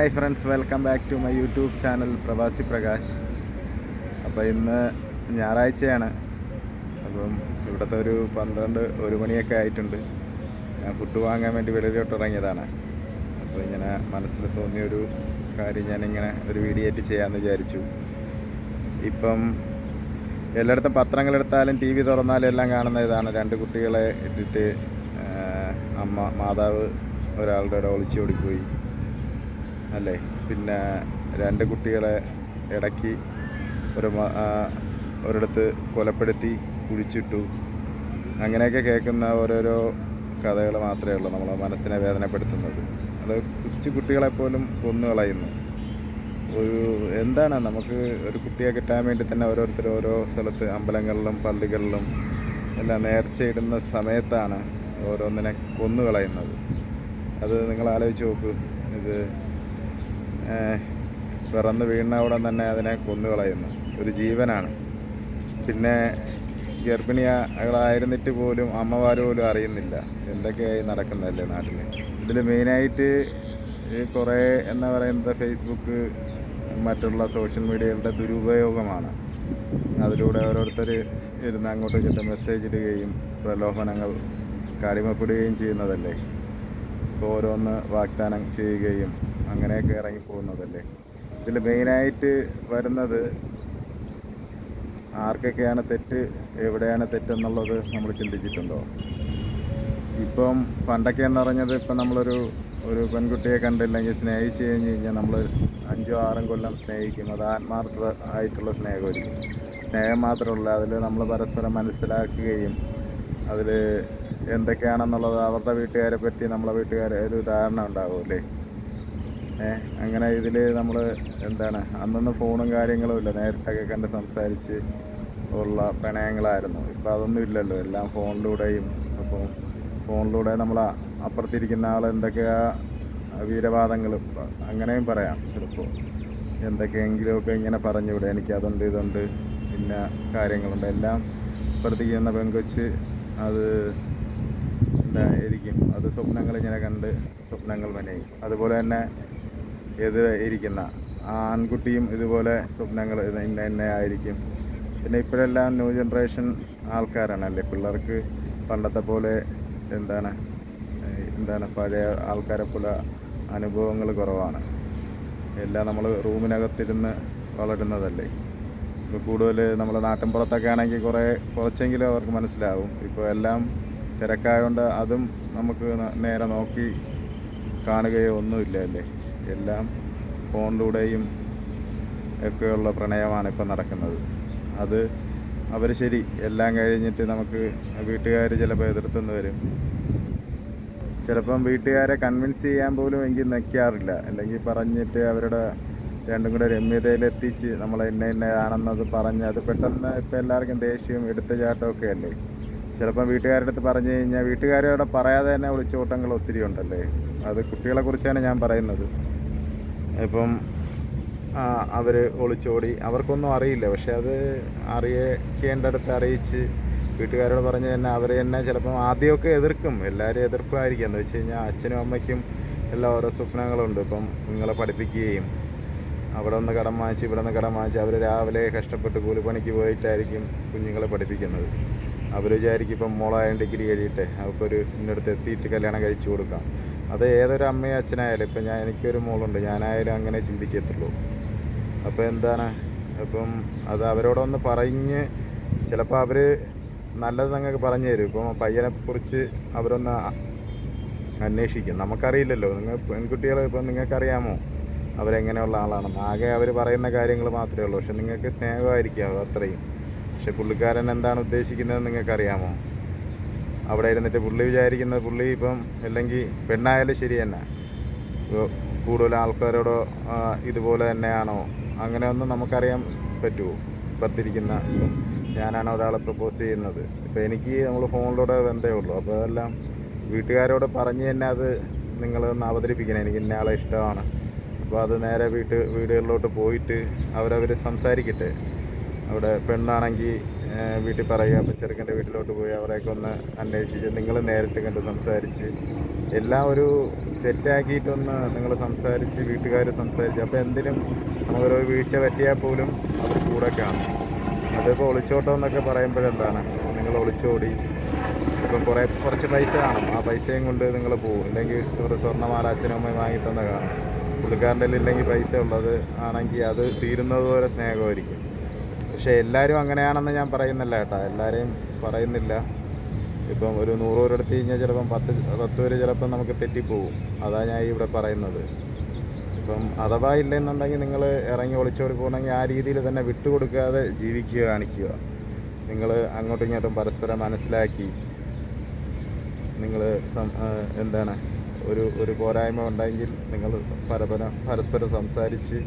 Hi friends welcome back to my YouTube channel Pravasi Prakash അപ്പോൾ ഇന്ന് ഞായറാഴ്ചയാണ്. അപ്പം ഇവിടുത്തെ ഒരു പന്ത്രണ്ട് ഒരു മണിയൊക്കെ ആയിട്ടുണ്ട്. ഞാൻ ഫുഡ് വാങ്ങാൻ വേണ്ടി വെളിയിലോട്ട് ഇറങ്ങിയതാണ്. അപ്പോൾ ഇങ്ങനെ മനസ്സിൽ തോന്നിയൊരു കാര്യം ഞാനിങ്ങനെ ഒരു വീഡിയോ ആയിട്ട് ചെയ്യാമെന്ന് വിചാരിച്ചു. ഇപ്പം എല്ലായിടത്തും പത്രങ്ങളെടുത്താലും ടി വി തുറന്നാലും എല്ലാം കാണുന്ന ഇതാണ്. രണ്ട് കുട്ടികളെ ഇട്ടിട്ട് അമ്മ മാതാവ് ഒരാളുടെ ഇട ഒളിച്ചോടിപ്പോയി അല്ലേ? പിന്നെ രണ്ട് കുട്ടികളെ ഇടയ്ക്ക് ഒരു ഒരിടത്ത് കൊലപ്പെടുത്തി കുഴിച്ചിട്ടു. അങ്ങനെയൊക്കെ കേൾക്കുന്ന ഓരോരോ കഥകൾ മാത്രമേ ഉള്ളൂ നമ്മളെ മനസ്സിനെ വേദനപ്പെടുത്തുന്നത്. അത് കൊച്ചു കുട്ടികളെപ്പോലും കൊന്നു കളയുന്നു. ഒരു എന്താണ് നമുക്ക് ഒരു കുട്ടിയെ കിട്ടാൻ വേണ്ടി തന്നെ ഓരോരുത്തർ ഓരോ സ്ഥലത്ത് അമ്പലങ്ങളിലും പള്ളികളിലും എല്ലാം നേർച്ചയിടുന്ന സമയത്താണ് ഓരോന്നിനെ കൊന്നു കളയുന്നത്. അത് നിങ്ങൾ ആലോചിച്ച് നോക്ക്. ഇത് പിറന്ന് വീണ ഉടൻ തന്നെ അതിനെ കൊന്നുകളയുന്നു. ഒരു ജീവനാണ്. പിന്നെ ഗർഭിണികളായിരുന്നിട്ട് പോലും അമ്മമാർ പോലും അറിയുന്നില്ല എന്തൊക്കെയായി നടക്കുന്നതല്ലേ നാട്ടിൽ ഇതിൽ മെയിനായിട്ട് കുറേ എന്താ പറയുന്നത് ഫേസ്ബുക്ക് മറ്റുള്ള സോഷ്യൽ മീഡിയകളുടെ ദുരുപയോഗമാണ്. അതിലൂടെ ഓരോരുത്തർ ഇരുന്ന് അങ്ങോട്ടും ഇങ്ങോട്ടും മെസ്സേജ് ഇടുകയും പ്രലോഭനങ്ങൾ കാര്യമപ്പെടുകയും ചെയ്യുന്നതല്ലേ. ഓരോന്ന് വാഗ്ദാനം ചെയ്യുകയും അങ്ങനെയൊക്കെ ഇറങ്ങി പോകുന്നതല്ലേ? ഇതിൽ മെയിനായിട്ട് വരുന്നത് ആർക്കൊക്കെയാണ് തെറ്റ് എവിടെയാണ് തെറ്റെന്നുള്ളത് നമ്മൾ ചിന്തിച്ചിട്ടുണ്ടോ? ഇപ്പം പണ്ടൊക്കെ എന്ന് പറഞ്ഞത് ഇപ്പം നമ്മളൊരു ഒരു പെൺകുട്ടിയെ കണ്ടില്ലെങ്കിൽ സ്നേഹിച്ചു കഴിഞ്ഞ് കഴിഞ്ഞാൽ നമ്മൾ അഞ്ചോ ആറും കൊല്ലം സ്നേഹിക്കും. അത് ആത്മാർത്ഥത ആയിട്ടുള്ള സ്നേഹമായിരിക്കും. സ്നേഹം മാത്രമല്ല അതിൽ നമ്മൾ പരസ്പരം മനസ്സിലാക്കുകയും അതിൽ എന്തൊക്കെയാണെന്നുള്ളത് അവരുടെ വീട്ടുകാരെ പറ്റി നമ്മളെ വീട്ടുകാരെ ഒരു ധാരണ ഉണ്ടാകുമല്ലേ അങ്ങനെ ഇതിൽ നമ്മൾ എന്താണ് അന്നൊന്നും ഫോണും കാര്യങ്ങളും ഇല്ല. നേരിട്ടൊക്കെ കണ്ട് സംസാരിച്ച് ഉള്ള പ്രണയങ്ങളായിരുന്നു. ഇപ്പോൾ അതൊന്നും ഇല്ലല്ലോ. എല്ലാം ഫോണിലൂടെയും അപ്പോൾ ഫോണിലൂടെ നമ്മൾ അപ്പുറത്തിരിക്കുന്ന ആൾ എന്തൊക്കെയാ വീരവാദങ്ങൾ അങ്ങനെയും പറയാം. ചിലപ്പോൾ എന്തൊക്കെയെങ്കിലുമൊക്കെ ഇങ്ങനെ പറഞ്ഞുവിടെ എനിക്ക് അതുണ്ട് ഇതുണ്ട് ഇന്ന കാര്യങ്ങളുണ്ട്. എല്ലാം അപ്പുറത്തിരിക്കുന്ന പെങ്കൊച്ച് അത് എന്തായിരിക്കും? അത് സ്വപ്നങ്ങൾ ഇങ്ങനെ കണ്ട് സ്വപ്നങ്ങൾ മെനയും. അതുപോലെ തന്നെ എതിരെ ഇരിക്കുന്ന ആൺകുട്ടിയും ഇതുപോലെ സ്വപ്നങ്ങൾ ഇന്ന ഇന്ന ആയിരിക്കും. പിന്നെ ഇപ്പോഴെല്ലാം ന്യൂ ജനറേഷൻ ആൾക്കാരാണല്ലേ? പിള്ളേർക്ക് പണ്ടത്തെ പോലെ എന്താണ് എന്താണ് പഴയ ആൾക്കാരെ പോലെ അനുഭവങ്ങൾ കുറവാണ്. എല്ലാം നമ്മൾ റൂമിനകത്തിരുന്ന് വളരുന്നതല്ലേ? ഇപ്പോൾ കൂടുതൽ നമ്മുടെ നാട്ടിൻപുറത്തൊക്കെ ആണെങ്കിൽ കുറേ കുറച്ചെങ്കിലും അവർക്ക് മനസ്സിലാവും. ഇപ്പോൾ എല്ലാം തിരക്കായതുകൊണ്ട് അതും നമുക്ക് നേരെ നോക്കി കാണുകയോ ഒന്നുമില്ല അല്ലേ? എല്ലാം ഫോണിലൂടെയും ഒക്കെയുള്ള പ്രണയമാണ് ഇപ്പം നടക്കുന്നത്. അത് അവർ ശരി എല്ലാം കഴിഞ്ഞിട്ട് നമുക്ക് വീട്ടുകാർ ചിലപ്പോൾ എതിർത്തെന്ന് വരും. ചിലപ്പം വീട്ടുകാരെ കൺവിൻസ് ചെയ്യാൻ പോലും എനിക്ക് നിൽക്കാറില്ല അല്ലെങ്കിൽ പറഞ്ഞിട്ട് അവരുടെ രണ്ടും കൂടെ രമ്യതയിലെത്തിച്ച് നമ്മൾ എന്നെ ഇന്നതാണെന്നത് പറഞ്ഞ് അത് പെട്ടെന്ന് ഇപ്പം എല്ലാവർക്കും ദേഷ്യവും എടുത്തുചാട്ടമൊക്കെ അല്ലേ? ചിലപ്പം വീട്ടുകാരുടെ അടുത്ത് പറഞ്ഞു കഴിഞ്ഞാൽ വീട്ടുകാരോടെ പറയാതെ തന്നെ വിളിച്ചോട്ടങ്ങൾ ഒത്തിരി ഉണ്ടല്ലേ? അത് കുട്ടികളെക്കുറിച്ചാണ് ഞാൻ പറയുന്നത്. ഇപ്പം അവർ ഒളിച്ചോടി. അവർക്കൊന്നും അറിയില്ല. പക്ഷെ അത് അറിയിക്കേണ്ടടുത്ത് അറിയിച്ച് വീട്ടുകാരോട് പറഞ്ഞ് തന്നെ അവർ തന്നെ ചിലപ്പം ആദ്യമൊക്കെ എതിർക്കും. എല്ലാവരും എതിർപ്പായിരിക്കും. എന്ന് വെച്ച് കഴിഞ്ഞാൽ അച്ഛനും അമ്മയ്ക്കും എല്ലാം ഓരോ സ്വപ്നങ്ങളുണ്ട്. ഇപ്പം നിങ്ങളെ പഠിപ്പിക്കുകയും അവിടെ നിന്ന് കടം വാങ്ങിച്ച് ഇവിടെ നിന്ന് കടം വാങ്ങിച്ച് അവർ രാവിലെ കഷ്ടപ്പെട്ട് കൂലിപ്പണിക്ക് പോയിട്ടായിരിക്കും കുഞ്ഞുങ്ങളെ പഠിപ്പിക്കുന്നത്. അവർ വിചാരിക്കും ഇപ്പം മോളായ ഡിഗ്രി കഴിയട്ടെ. അവർക്കൊരു ഇന്നടുത്ത് എത്തിയിട്ട് കല്യാണം കഴിച്ചു കൊടുക്കാം. അത് ഏതൊരു അമ്മയും അച്ഛനായാലും ഇപ്പം ഞാൻ എനിക്കൊരു മോളുണ്ട്. ഞാനായാലും അങ്ങനെ ചിന്തിക്കത്തുള്ളൂ. അപ്പോൾ എന്താണ്? അപ്പം അത് അവരോടൊന്ന് പറഞ്ഞ് ചിലപ്പോൾ അവർ നല്ലത് നിങ്ങൾക്ക് പറഞ്ഞു തരും. ഇപ്പം പയ്യനെ കുറിച്ച് അവരൊന്ന് അന്വേഷിക്കും. നമുക്കറിയില്ലല്ലോ. നിങ്ങൾ പെൺകുട്ടികൾ ഇപ്പം നിങ്ങൾക്കറിയാമോ? അവരെങ്ങനെയുള്ള ആളാണെന്ന്. ആകെ അവർ പറയുന്ന കാര്യങ്ങൾ മാത്രമേ ഉള്ളൂ. പക്ഷെ നിങ്ങൾക്ക് സ്നേഹമായിരിക്കും അത്രയും. പക്ഷെ പുള്ളിക്കാരൻ എന്താണ് ഉദ്ദേശിക്കുന്നത് നിങ്ങൾക്കറിയാമോ? അവിടെ ഇരുന്നിട്ട് പുള്ളി വിചാരിക്കുന്നത് പുള്ളി ഇപ്പം അല്ലെങ്കിൽ പെണ്ണായാലും ശരി തന്നെ. കൂടുതൽ ആൾക്കാരോട് ഇതുപോലെ തന്നെയാണോ? അങ്ങനെ ഒന്നും നമുക്കറിയാൻ പറ്റുമോ? ഇപ്പുറത്തിരിക്കുന്ന ഇപ്പം ഞാനാണ് ഒരാളെ പ്രപ്പോസ് ചെയ്യുന്നത്. ഇപ്പം എനിക്ക് നമ്മൾ ഫോണിലൂടെ ബന്ധമേ ഉള്ളൂ. അപ്പോൾ അതെല്ലാം വീട്ടുകാരോട് പറഞ്ഞ് തന്നെ അത് നിങ്ങളൊന്ന് അവതരിപ്പിക്കണം. എനിക്ക് ഇന്ന ആളെ ഇഷ്ടമാണ്. അപ്പോൾ അത് നേരെ വീട്ട് വീടുകളിലോട്ട് പോയിട്ട് അവരവർ സംസാരിക്കട്ടെ. അവിടെ പെണ്ണാണെങ്കിൽ വീട്ടിൽ പറയുക അപ്പം ചെറുക്കന്റെ വീട്ടിലോട്ട് പോയി അവരെയൊക്കെ ഒന്ന് അന്വേഷിച്ച് നിങ്ങൾ നേരിട്ട് കണ്ട് സംസാരിച്ച് എല്ലാം ഒരു സെറ്റാക്കിയിട്ടൊന്ന് നിങ്ങൾ സംസാരിച്ച് വീട്ടുകാർ സംസാരിച്ച് അപ്പോൾ എന്തിനും നമുക്കൊരു വീഴ്ച പറ്റിയാൽ പോലും അവർ കൂടെ കാണും. അതിപ്പോൾ ഒളിച്ചോട്ടം എന്നൊക്കെ പറയുമ്പോഴെന്താണ്? നിങ്ങൾ ഒളിച്ചോടി. ഇപ്പം കുറേ കുറച്ച് പൈസ കാണും. ആ പൈസയും കൊണ്ട് നിങ്ങൾ പോകും. ഇല്ലെങ്കിൽ ഒരു സ്വർണമാല അച്ഛനും അമ്മയും വാങ്ങി കാണും. പുള്ളിക്കാരന്റെ ഇല്ലെങ്കിൽ പൈസ ഉള്ളത് ആണെങ്കിൽ അത് തീരുന്നത് പോലെ സ്നേഹമായിരിക്കും. പക്ഷേ എല്ലാവരും അങ്ങനെയാണെന്ന് ഞാൻ പറയുന്നില്ല കേട്ടോ. എല്ലാവരെയും പറയുന്നില്ല. ഇപ്പം ഒരു നൂറ് പേര് എടുത്ത് കഴിഞ്ഞാൽ ചിലപ്പം പത്ത് പത്ത് പേര് ചിലപ്പം നമുക്ക് തെറ്റിപ്പോവും. അതാണ് ഞാൻ ഇവിടെ പറയുന്നത്. ഇപ്പം അഥവാ ഇല്ലെന്നുണ്ടെങ്കിൽ നിങ്ങൾ ഇറങ്ങി ഒളിച്ചോടി പോകണമെങ്കിൽ ആ രീതിയിൽ തന്നെ വിട്ടുകൊടുക്കാതെ ജീവിക്കുക കാണിക്കുക. നിങ്ങൾ അങ്ങോട്ടും ഇങ്ങോട്ടും പരസ്പരം മനസ്സിലാക്കി നിങ്ങൾ എന്താണ്? ഒരു ഒരു പോരായ്മ ഉണ്ടെങ്കിൽ നിങ്ങൾ പരപരം പരസ്പരം സംസാരിച്ച്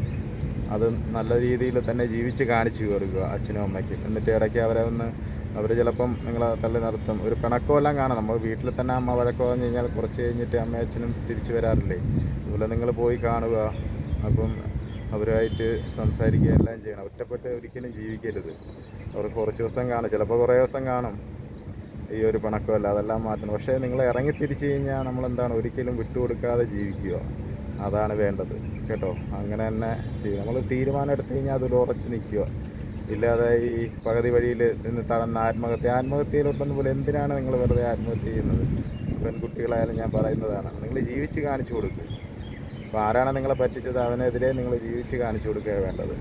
അത് നല്ല രീതിയിൽ തന്നെ ജീവിച്ച് കാണിച്ചു കൊടുക്കുക അച്ഛനും അമ്മയ്ക്കും. എന്നിട്ട് ഇടയ്ക്ക് അവരെ ഒന്ന് അവർ ചിലപ്പം നിങ്ങളെ തള്ളി നിർത്തും ഒരു പിണക്കോ എല്ലാം കാണാം. നമ്മൾ വീട്ടിൽ തന്നെ അമ്മ വഴക്കോ പറഞ്ഞു കഴിഞ്ഞാൽ കുറച്ച് കഴിഞ്ഞിട്ട് അമ്മയും അച്ഛനും തിരിച്ചു വരാറില്ലേ? അതുപോലെ നിങ്ങൾ പോയി കാണുക. അപ്പം അവരുമായിട്ട് സംസാരിക്കുക എല്ലാം ചെയ്യണം. ഒറ്റപ്പെട്ട് ഒരിക്കലും ജീവിക്കരുത്. അവർ കുറച്ച് ദിവസം കാണും. ചിലപ്പോൾ കുറേ ദിവസം കാണും. ഈ ഒരു പിണക്കമല്ല. അതെല്ലാം മാറ്റണം. പക്ഷേ നിങ്ങൾ ഇറങ്ങി തിരിച്ചു കഴിഞ്ഞാൽ നമ്മളെന്താണ്? ഒരിക്കലും വിട്ടുകൊടുക്കാതെ ജീവിക്കുക. അതാണ് വേണ്ടത്. കേട്ടോ? അങ്ങനെ തന്നെ ചെയ്യുക നമ്മൾ തീരുമാനം എടുത്തു കഴിഞ്ഞാൽ അതിൽ ഉറച്ച് നിൽക്കുക. ഇല്ലാതെ ഈ പകുതി വഴിയിൽ നിന്ന് തളർന്ന ആത്മഹത്യ. ആത്മഹത്യയിലോട്ടൊന്നും പോലെ എന്തിനാണ് നിങ്ങൾ വെറുതെ ആത്മഹത്യ ചെയ്യുന്നത്? പെൺകുട്ടികളായാലും ഞാൻ പറയുന്നതാണ്. നിങ്ങൾ ജീവിച്ച് കാണിച്ചു കൊടുക്കുക അപ്പോൾ ആരാണ് നിങ്ങളെ പറ്റിച്ചത്? അവനെതിരെ നിങ്ങൾ ജീവിച്ച് കാണിച്ചു കൊടുക്കുക വേണ്ടത്.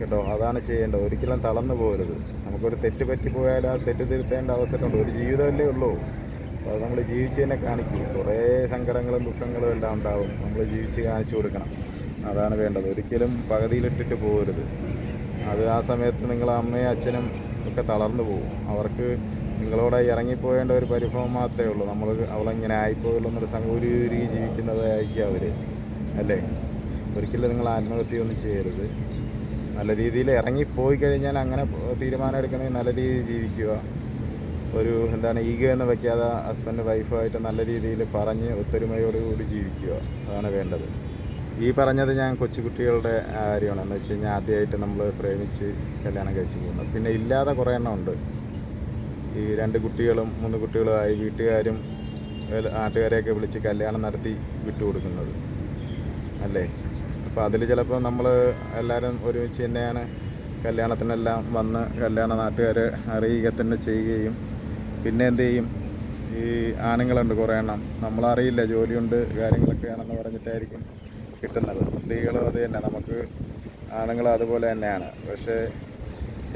കേട്ടോ? അതാണ് ചെയ്യേണ്ടത്. ഒരിക്കലും തളർന്നു പോകരുത്. നമുക്കൊരു തെറ്റ് പറ്റിപ്പോയാൽ ആ തെറ്റ് തിരുത്തേണ്ട അവസരമുണ്ട്. ഒരു ജീവിതമല്ലേ ഉള്ളൂ. നമ്മൾ ജീവിച്ച് തന്നെ കാണിക്കും. കുറേ സങ്കടങ്ങളും ദുഃഖങ്ങളും എല്ലാം ഉണ്ടാവും. നമ്മൾ ജീവിച്ച് കാണിച്ചു കൊടുക്കണം. അതാണ് വേണ്ടത്. ഒരിക്കലും പകുതിയിലിട്ടിട്ട് പോകരുത്. അത് ആ സമയത്ത് നിങ്ങൾ അമ്മയും അച്ഛനും ഒക്കെ തളർന്നു പോകും. അവർക്ക് നിങ്ങളോട് ഇറങ്ങിപ്പോയേണ്ട ഒരു പരിഭവം മാത്രമേ ഉള്ളൂ. നമ്മൾ അവളെങ്ങനെ ആയിപ്പോയുള്ളൂ എന്നൊരു സങ്കൂരി ജീവിക്കുന്നതായിരിക്കും അവർ അല്ലേ? ഒരിക്കലും നിങ്ങൾ ആത്മഹത്യ ഒന്നും ചെയ്യരുത്. നല്ല രീതിയിൽ ഇറങ്ങിപ്പോയി കഴിഞ്ഞാൽ അങ്ങനെ തീരുമാനം എടുക്കണമെങ്കിൽ നല്ല രീതിയിൽ ജീവിക്കുക. ഒരു എന്താണ് ഈഗോ എന്ന് വയ്ക്കാതെ ഹസ്ബൻഡ് വൈഫുമായിട്ട് നല്ല രീതിയിൽ പറഞ്ഞ് ഒത്തൊരുമയോടുകൂടി ജീവിക്കുക. അതാണ് വേണ്ടത്. ഈ പറഞ്ഞത് ഞാൻ കൊച്ചുകുട്ടികളുടെ കാര്യമാണ്. എന്ന് വെച്ച് കഴിഞ്ഞാൽ ആദ്യമായിട്ട് നമ്മൾ പ്രേമിച്ച് കല്യാണം കഴിച്ചു പോകുന്നത്. പിന്നെ ഇല്ലാതെ കുറേ എണ്ണം ഉണ്ട്. ഈ രണ്ട് കുട്ടികളും മൂന്ന് കുട്ടികളുമായി വീട്ടുകാരും നാട്ടുകാരെയൊക്കെ വിളിച്ച് കല്യാണം നടത്തി വിട്ടുകൊടുക്കുന്നത്. അല്ലേ? അപ്പോൾ അതിൽ ചിലപ്പോൾ നമ്മൾ എല്ലാവരും ഒരുമിച്ച് തന്നെയാണ് കല്യാണത്തിനെല്ലാം വന്ന് കല്യാണ നാട്ടുകാരെ അറിയുക തന്നെ ചെയ്യുകയും പിന്നെ എന്ത് ചെയ്യും? ഈ ആണുങ്ങളുണ്ട് കുറേ എണ്ണം. നമ്മളറിയില്ല ജോലിയുണ്ട് കാര്യങ്ങളൊക്കെയാണെന്ന് പറഞ്ഞിട്ടായിരിക്കും കിട്ടുന്നത്. സ്ത്രീകളും അത് തന്നെ. നമുക്ക് ആണുങ്ങളും അതുപോലെ തന്നെയാണ്. പക്ഷേ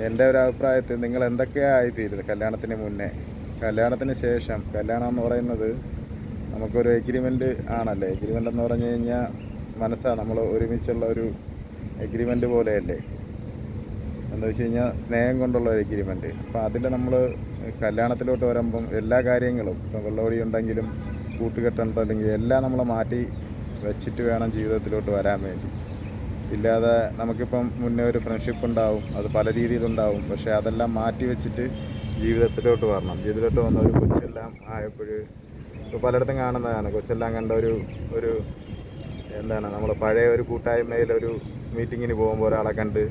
എന്റെ ഒരു അഭിപ്രായത്തിൽ നിങ്ങൾ എന്തൊക്കെയാണ് ആയിത്തീരുന്നത് കല്യാണത്തിന് മുന്നേ? കല്യാണത്തിന് ശേഷം കല്യാണം എന്ന് പറയുന്നത് നമുക്കൊരു എഗ്രിമെന്റ് ആണല്ലേ? എഗ്രിമെന്റ് എന്ന് പറഞ്ഞു കഴിഞ്ഞാൽ മനസ്സാണ് നമ്മൾ ഒരുമിച്ചുള്ള ഒരു എഗ്രിമെന്റ് പോലെയല്ലേ? എന്ന് വെച്ച് കഴിഞ്ഞാൽ സ്നേഹം കൊണ്ടുള്ള ഒരു എഗ്രിമെന്റ് അപ്പോൾ അതിൽ നമ്മൾ കല്യാണത്തിലോട്ട് വരുമ്പം എല്ലാ കാര്യങ്ങളും ഇപ്പം വെള്ളോടി ഉണ്ടെങ്കിലും കൂട്ടുകെട്ടുണ്ടെങ്കിൽ എല്ലാം നമ്മൾ മാറ്റി വെച്ചിട്ട് വേണം ജീവിതത്തിലോട്ട് വരാൻ വേണ്ടി. ഇല്ലാതെ നമുക്കിപ്പം മുന്നേ ഒരു ഫ്രണ്ട്ഷിപ്പ് ഉണ്ടാവും അത് പല രീതിയിലുണ്ടാവും പക്ഷേ അതെല്ലാം മാറ്റി വെച്ചിട്ട് ജീവിതത്തിലോട്ട് വരണം. ജീവിതത്തിലോട്ട് വന്ന ഒരു കൊച്ചെല്ലാം ആയപ്പോൾ ഇപ്പോൾ പലയിടത്തും കാണുന്നതാണ്. കൊച്ചെല്ലാം കണ്ട ഒരു ഒരു എന്താണ് നമ്മൾ പഴയ ഒരു കൂട്ടായ്മയിൽ ഒരു മീറ്റിങ്ങിന് പോകുമ്പോൾ ഒരാളെ കണ്ട്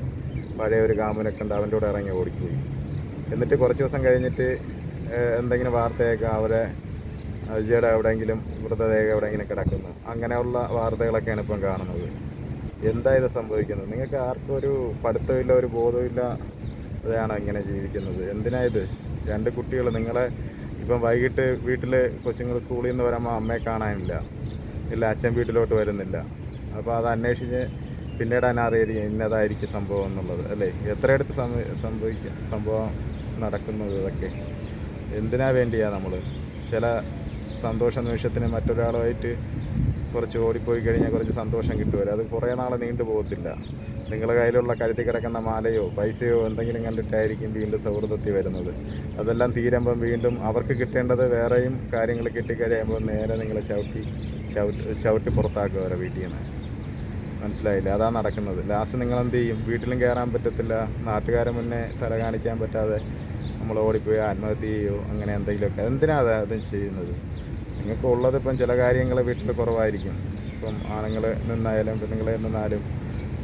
പഴയ ഒരു കാമനൊക്കെ കണ്ട് അവന്റെ കൂടെ ഇറങ്ങി ഓടിപ്പോയി എന്നിട്ട് കുറച്ച് ദിവസം കഴിഞ്ഞിട്ട് എന്തെങ്കിലും വാർത്തയൊക്കെ അവരെ അജയുടെ എവിടെയെങ്കിലും മൃതദേഹം എവിടെയെങ്കിലും കിടക്കുന്നു. അങ്ങനെയുള്ള വാർത്തകളൊക്കെയാണ് ഇപ്പം കാണുന്നത്. എന്താ ഇത് സംഭവിക്കുന്നത്? നിങ്ങൾക്ക് ആർക്കും ഒരു പഠിത്തമില്ല ഒരു ബോധമില്ല അതാണ് ഇങ്ങനെ ജീവിക്കുന്നത്. എന്തിനാ ഇത്? രണ്ട് കുട്ടികൾ നിങ്ങളെ ഇപ്പം വൈകിട്ട് വീട്ടിൽ കൊച്ചുങ്ങൾ സ്കൂളിൽ നിന്ന് വരുമ്പോൾ അമ്മയെ കാണാനില്ല. ഇല്ല അച്ഛൻ വീട്ടിലോട്ട് വരുന്നില്ല. അപ്പോൾ അത് അന്വേഷിച്ച് പിന്നീടാണ് അറിയാം ഇന്നതായിരിക്കും സംഭവം എന്നുള്ളത് അല്ലേ? എത്രയിടത്ത് സംഭ സംഭവിക്കുക സംഭവം നടക്കുന്നത് ഇതൊക്കെ? എന്തിനാ വേണ്ടിയാ നമ്മൾ ചില സന്തോഷ നിമിഷത്തിന് മറ്റൊരാളുമായിട്ട് കുറച്ച് ഓടിപ്പോയി കഴിഞ്ഞാൽ കുറച്ച് സന്തോഷം കിട്ടുമല്ലോ അത് കുറേ നാൾ നീണ്ടു പോകത്തില്ല. നിങ്ങളുടെ കയ്യിലുള്ള കഴുത്തി കിടക്കുന്ന മാലയോ പൈസയോ എന്തെങ്കിലും കണ്ടിട്ടായിരിക്കും വീണ്ടും സൗഹൃദത്തിൽ വരുന്നത്. അതെല്ലാം തീരുമ്പം വീണ്ടും അവർക്ക് കിട്ടേണ്ടത് വേറെയും കാര്യങ്ങൾ കിട്ടിക്കഴിയുമ്പോൾ നേരെ നിങ്ങളെ ചവിട്ടി ചവിട്ടി ചവിട്ടി പുറത്താക്കുക അവരെ വീട്ടിൽ നിന്ന്. മനസ്സിലായില്ല? അതാ നടക്കുന്നത്. ലാസ്റ്റ് നിങ്ങൾ എന്ത് ചെയ്യും? വീട്ടിലും കയറാൻ പറ്റത്തില്ല. നാട്ടുകാരെ മുന്നേ തല കാണിക്കാൻ പറ്റാതെ നമ്മൾ ഓടിപ്പോയി ആത്മഹത്യ ചെയ്യുമോ അങ്ങനെ എന്തെങ്കിലുമൊക്കെ. എന്തിനാണ് അത് അത് ചെയ്യുന്നത്? നിങ്ങൾക്ക് ഉള്ളത് ഇപ്പം ചില കാര്യങ്ങൾ വീട്ടിൽ കുറവായിരിക്കും. ഇപ്പം ആണുങ്ങൾ നിന്നായാലും പെണ്ണുങ്ങളെ നിന്നാലും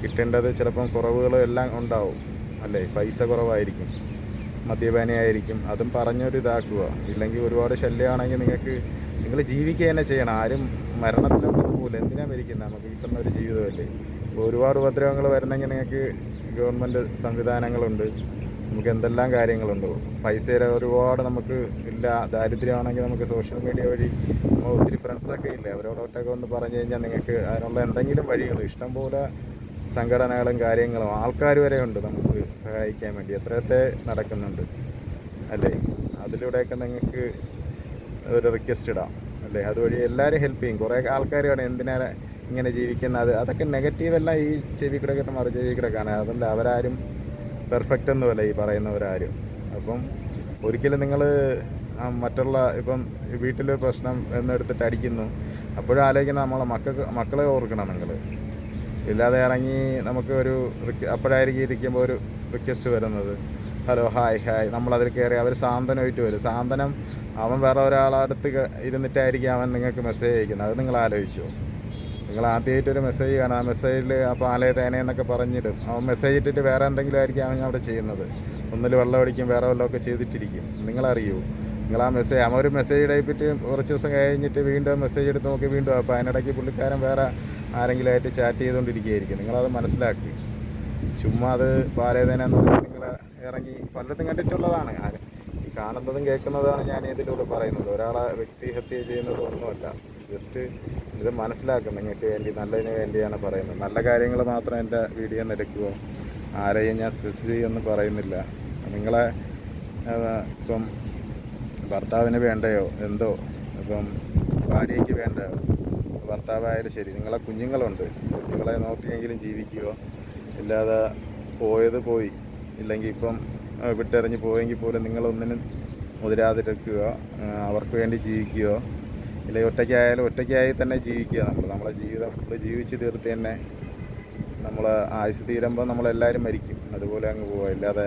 കിട്ടേണ്ടത് ചിലപ്പം കുറവുകൾ എല്ലാം ഉണ്ടാവും. അല്ലേ? പൈസ കുറവായിരിക്കും. മദ്യപാനിയായിരിക്കും. അതും പറഞ്ഞൊരു ഇതാക്കുക ഇല്ലെങ്കിൽ ഒരുപാട് ശല്യമാണെങ്കിൽ നിങ്ങൾക്ക് നിങ്ങൾ ജീവിക്കുക തന്നെ ചെയ്യണം. ആരും മരണത്തിനൊന്നും പോകില്ല. എന്തിനാണ് മരിക്കുന്നത് നമുക്ക് കിട്ടുന്ന ഒരു ജീവിതമല്ലേ. ഒരുപാട് ഉപദ്രവങ്ങൾ വരുന്നെങ്കിൽ നിങ്ങൾക്ക് ഗവൺമെന്റ് സംവിധാനങ്ങളുണ്ട്. നമുക്ക് എന്തെല്ലാം കാര്യങ്ങളുണ്ട്? പൈസയുടെ ഒരുപാട് നമുക്ക് ഇല്ല. ദാരിദ്ര്യമാണെങ്കിൽ നമുക്ക് സോഷ്യൽ മീഡിയ വഴി ഒത്തിരി ഫ്രണ്ട്സൊക്കെ ഇല്ലേ? അവരോടൊട്ടൊക്കെ ഒന്ന് പറഞ്ഞു കഴിഞ്ഞാൽ നിങ്ങൾക്ക് അതിനുള്ള എന്തെങ്കിലും വഴികൾ ഇഷ്ടംപോലെ സംഘടനകളും കാര്യങ്ങളും ആൾക്കാർ വരെ ഉണ്ട് നമുക്ക് സഹായിക്കാൻ വേണ്ടി. എത്രയൊക്കെ നടക്കുന്നുണ്ട്. അല്ലേ? അതിലൂടെയൊക്കെ നിങ്ങൾക്ക് ഒരു റിക്വസ്റ്റ് ഇടാം. അല്ലേ? അതുവഴി എല്ലാവരും ഹെൽപ്പ് ചെയ്യും. കുറേ ആൾക്കാർ കാണും എന്തിനാണ് ഇങ്ങനെ ജീവിക്കുന്നത്? അത് അതൊക്കെ നെഗറ്റീവ് എല്ലാം ഈ ചെവി കൂടെ കേട്ട് മറു ചെവി കൂടെ കാണാം അതുകൊണ്ട് അവരാരും പെർഫെക്റ്റ് ഒന്നുമല്ല ഈ പറയുന്നവരാരും. അപ്പം ഒരിക്കലും നിങ്ങൾ മറ്റുള്ള ഇപ്പം വീട്ടിൽ പ്രശ്നം എന്നെടുത്തിട്ട് അടിക്കുന്നു. അപ്പോഴും ആലോചിക്കുന്ന നമ്മളെ മക്കൾക്ക് മക്കളെ ഓർക്കണം നിങ്ങൾ. ഇല്ലാതെ ഇറങ്ങി നമുക്ക് ഒരു അപ്പോഴായിരിക്കും ഇരിക്കുമ്പോൾ ഒരു റിക്വസ്റ്റ് വരുന്നത്. Hello hi hi. നമ്മളതിൽ കയറി അവർ സാന്ത്വനമായിട്ട് വരും. സാന്ത്വനം അവൻ വേറെ ഒരാളടുത്ത് ഇരുന്നിട്ടായിരിക്കും അവൻ നിങ്ങൾക്ക് മെസ്സേജ് അയക്കുന്നത്. അത് നിങ്ങൾ ആലോചിച്ചോ. നിങ്ങൾ ആദ്യമായിട്ട് ഒരു മെസ്സേജ് കാണാം. ആ മെസ്സേജിൽ ആ ആലയ തേനയെന്നൊക്കെ പറഞ്ഞിടും. അവൻ മെസ്സേജ് ഇട്ടിട്ട് വേറെ എന്തെങ്കിലും ആയിരിക്കും അവൻ അവിടെ ചെയ്യുന്നത്. ഒന്നിൽ വെള്ളം അടിക്കും വേറെ വല്ലതൊക്കെ ചെയ്തിട്ടിരിക്കും. നിങ്ങളറിയൂ. നിങ്ങൾ ആ മെസ്സേജ് അവൻ ഒരു മെസ്സേജ് ഇടയിപ്പിട്ട് കുറച്ച് ദിവസം കഴിഞ്ഞിട്ട് വീണ്ടും മെസ്സേജ് എടുത്ത് നോക്കി വീണ്ടും അപ്പോൾ അതിനിടയ്ക്ക് പുള്ളിക്കാരൻ വേറെ ആരെങ്കിലും ആയിട്ട് ചാറ്റ് ചെയ്തുകൊണ്ടിരിക്കുകയായിരിക്കും. നിങ്ങളത് മനസ്സിലാക്കി. ചുമ്മാ അത് എന്ന് പറഞ്ഞാൽ നിങ്ങൾ ഇറങ്ങി പലയിടത്തും കണ്ടിട്ടുള്ളതാണ്. ഈ കാണുന്നതും കേൾക്കുന്നതാണ് ഞാൻ ഇതിലൂടെ പറയുന്നത്. ഒരാളെ വ്യക്തിഹത്യ ചെയ്യുന്നതൊന്നുമല്ല ജസ്റ്റ് ഇത് മനസ്സിലാക്കും നിങ്ങൾക്ക് വേണ്ടി നല്ലതിന് വേണ്ടിയാണ് പറയുന്നത്. നല്ല കാര്യങ്ങൾ മാത്രം എന്റെ വീഡിയോ നിരക്കുമോ ആരെയും ഞാൻ സ്പെസിഫൈ ഒന്നും പറയുന്നില്ല. നിങ്ങളെ ഇപ്പം ഭർത്താവിന് വേണ്ടയോ? എന്തോ? ഇപ്പം ഭാര്യയ്ക്ക് വേണ്ടയോ ഭർത്താവായാലും ശരി. നിങ്ങളെ കുഞ്ഞുങ്ങളുണ്ട്. കുഞ്ഞുങ്ങളെ നോക്കിയെങ്കിലും ജീവിക്കുകയോ ഇല്ലാതെ പോയത് പോയി. ഇല്ലെങ്കിൽ ഇപ്പം വിട്ടെറിഞ്ഞ് പോയെങ്കിൽ പോലും നിങ്ങളൊന്നിനും മുതിരാതിരിക്കുക അവർക്ക് വേണ്ടി ജീവിക്കുകയോ ഇല്ലെങ്കിൽ ഒറ്റയ്ക്കായാലും ഒറ്റയ്ക്കായി തന്നെ ജീവിക്കുക. നമ്മൾ നമ്മളെ ജീവിതം ഫുള്ള് ജീവിച്ച് തീർത്ത് തന്നെ നമ്മൾ ആയുസ് തീരുമ്പോൾ നമ്മളെല്ലാവരും മരിക്കും. അതുപോലെ അങ്ങ് പോവുക. ഇല്ലാതെ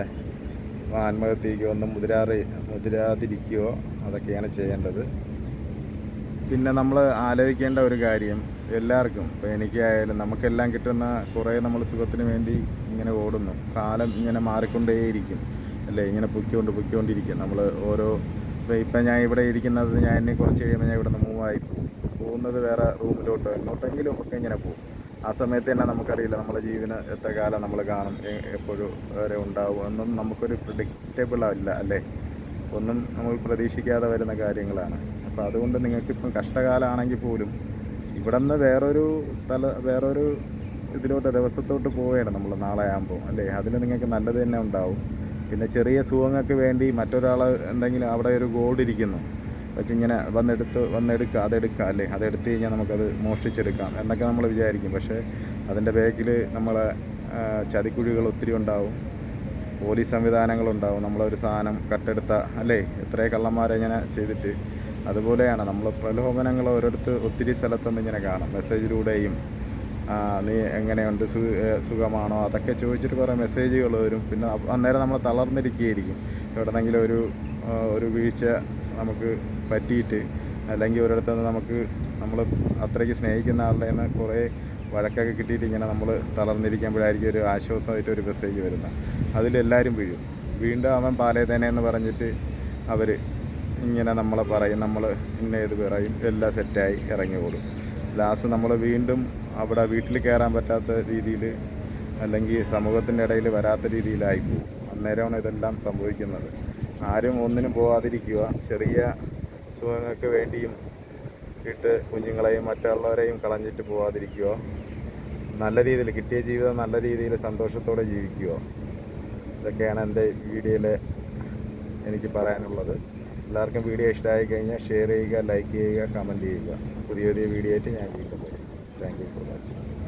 ആത്മഹത്യയ്ക്കോ ഒന്നും മുതിരാറി മുതിരാതിരിക്കുകയോ അതൊക്കെയാണ് ചെയ്യേണ്ടത്. പിന്നെ നമ്മൾ ആലോചിക്കേണ്ട ഒരു കാര്യം എല്ലാവർക്കും ഇപ്പോൾ എനിക്കായാലും നമുക്കെല്ലാം കിട്ടുന്ന കുറേ നമ്മൾ സുഖത്തിന് വേണ്ടി ഇങ്ങനെ ഓടുന്നു. കാലം ഇങ്ങനെ മാറിക്കൊണ്ടേയിരിക്കും. അല്ലേ? ഇങ്ങനെ പൊയ്ക്കൊണ്ട് പൊയ്ക്കൊണ്ടിരിക്കും. നമ്മൾ ഓരോ ഇപ്പം ഞാൻ ഇവിടെ ഇരിക്കുന്നത് ഞാൻ എന്നെ കുറച്ച് കഴിയുമ്പോൾ ഞാൻ ഇവിടെ നിന്ന് മൂവായി പോകും. പോകുന്നത് വേറെ റൂമിലോട്ടോ എങ്ങോട്ടെങ്കിലും ഒക്കെ ഇങ്ങനെ പോകും. ആ സമയത്ത് തന്നെ നമുക്കറിയില്ല നമ്മുടെ ജീവന് എത്ര കാലം നമ്മൾ കാണും. എപ്പോഴും വരെ ഉണ്ടാവും എന്നും നമുക്കൊരു പ്രിഡിക്റ്റബിൾ അല്ല അല്ലേ? ഒന്നും നമ്മൾ പ്രതീക്ഷിക്കാതെ വരുന്ന കാര്യങ്ങളാണ്. അപ്പോൾ അതുകൊണ്ട് നിങ്ങൾക്കിപ്പം കഷ്ടകാലമാണെങ്കിൽ പോലും ഇവിടെ നിന്ന് വേറൊരു സ്ഥല വേറൊരു ഇതിലോട്ട് ദിവസത്തോട്ട് പോവുകയാണ് നമ്മൾ നാളെ ആകുമ്പോൾ അല്ലേ? അതിൽ നിങ്ങൾക്ക് നല്ലത് തന്നെ ഉണ്ടാവും. പിന്നെ ചെറിയ സുഖങ്ങൾക്ക് വേണ്ടി മറ്റൊരാൾ എന്തെങ്കിലും അവിടെ ഒരു ഗോൾഡ് ഇരിക്കുന്നു വെച്ച് ഇങ്ങനെ വന്നെടുത്ത് വന്നെടുക്കുക അതെടുക്കുക അല്ലേ? അതെടുത്ത് കഴിഞ്ഞാൽ നമുക്കത് മോഷ്ടിച്ചെടുക്കാം എന്നൊക്കെ നമ്മൾ വിചാരിക്കും. പക്ഷേ അതിന്റെ ബാക്കിൽ നമ്മളെ ചതിക്കുഴികൾ ഒത്തിരി ഉണ്ടാവും. പോലീസ് സംവിധാനങ്ങളുണ്ടാവും നമ്മളൊരു സാധനം കട്ടെടുത്ത അല്ലേ? എത്രയോ കള്ളന്മാരെ ഇങ്ങനെ ചെയ്തിട്ട്. അതുപോലെയാണ് നമ്മൾ പ്രലോഭനങ്ങൾ ഓരോരുത്ത് ഒത്തിരി സ്ഥലത്തുനിന്ന് ഇങ്ങനെ കാണാം. മെസ്സേജിലൂടെയും നീ എങ്ങനെയുണ്ട്? സുഖമാണോ? അതൊക്കെ ചോദിച്ചിട്ട് കുറേ മെസ്സേജുകൾ വരും. പിന്നെ അന്നേരം നമ്മൾ തളർന്നിരിക്കുകയായിരിക്കും. എവിടെന്നെങ്കിലും ഒരു ഒരു വീഴ്ച നമുക്ക് പറ്റിയിട്ട് അല്ലെങ്കിൽ ഒരിടത്തുനിന്ന് നമുക്ക് നമ്മൾ അത്രയ്ക്ക് സ്നേഹിക്കുന്ന ആളുടെ നിന്ന് കുറേ വഴക്കൊക്കെ കിട്ടിയിട്ട് ഇങ്ങനെ നമ്മൾ തളർന്നിരിക്കുമ്പോഴായിരിക്കും ഒരു ആശ്വാസമായിട്ട് ഒരു മെസ്സേജ് വരുന്നത്. അതിലെല്ലാവരും വീഴും. വീണ്ടും അവൻ പാലേ തന്നെ എന്ന് പറഞ്ഞിട്ട് അവർ ഇങ്ങനെ നമ്മളെ പറയും. നമ്മൾ ഇന്ന ഇത് പറയും. എല്ലാം സെറ്റായി ഇറങ്ങി ഓടും ലാസ്റ്റ് നമ്മൾ വീണ്ടും അവിടെ വീട്ടിൽ കയറാൻ പറ്റാത്ത രീതിയിൽ അല്ലെങ്കിൽ സമൂഹത്തിന്റെ ഇടയിൽ വരാത്ത രീതിയിലായി പോകും. അന്നേരമാണ് ഇതെല്ലാം സംഭവിക്കുന്നത്. ആരും ഒന്നിനും പോകാതിരിക്കുക ചെറിയ സുഖങ്ങൾക്ക് വേണ്ടിയും ഇട്ട് കുഞ്ഞുങ്ങളെയും മറ്റുള്ളവരെയും കളഞ്ഞിട്ട് പോകാതിരിക്കുക നല്ല രീതിയിൽ കിട്ടിയ ജീവിതം നല്ല രീതിയിൽ സന്തോഷത്തോടെ ജീവിക്കുക. ഇതൊക്കെയാണ് എന്റെ വീഡിയോയിൽ എനിക്ക് പറയാനുള്ളത്. എല്ലാവർക്കും വീഡിയോ ഇഷ്ടമായി കഴിഞ്ഞാൽ ഷെയർ ചെയ്യുക ലൈക്ക് ചെയ്യുക കമന്റ് ചെയ്യുക. പുതിയ പുതിയ വീഡിയോ ആയിട്ട് ഞാൻ വീണ്ടും Angry for that.